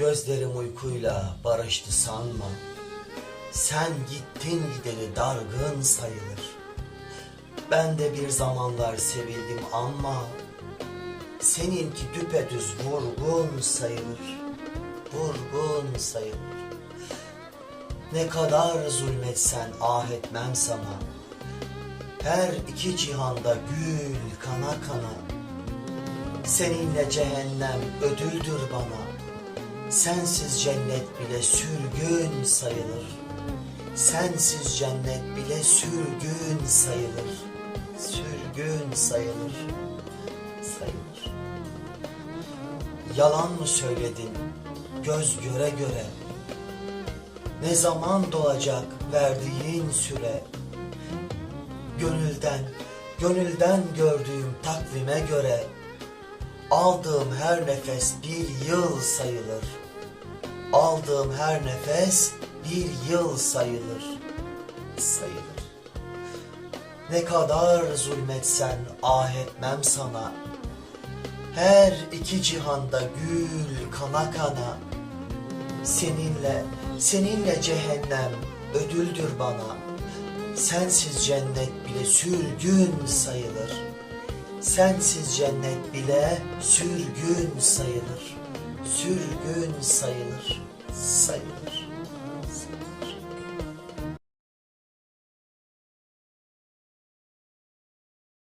Gözlerim uykuyla barıştı sanma. Sen gittin gideli dargın sayılır. Ben de bir zamanlar sevildim ama seninki düpedüz vurgun sayılır. Vurgun sayılır. Ne kadar zulmetsen ah etmem sana. Her iki cihanda gül kana kana. Seninle cehennem ödüldür bana. Sensiz cennet bile sürgün sayılır. Sensiz cennet bile sürgün sayılır. Sürgün sayılır. Sayılır. Yalan mı söyledin göz göre göre? Ne zaman dolacak verdiğin süre? Gönülden, gönülden gördüğüm takvime göre aldığım her nefes bir yıl sayılır. Aldığım her nefes bir yıl sayılır. Sayılır. Ne kadar zulmetsen ah etmem sana. Her iki cihanda gül kana kana. Seninle, seninle cehennem ödüldür bana. Sensiz cennet bile sürgün sayılır. Sensiz cennet bile sürgün sayılır. Sürgün sayılır. Sayılır.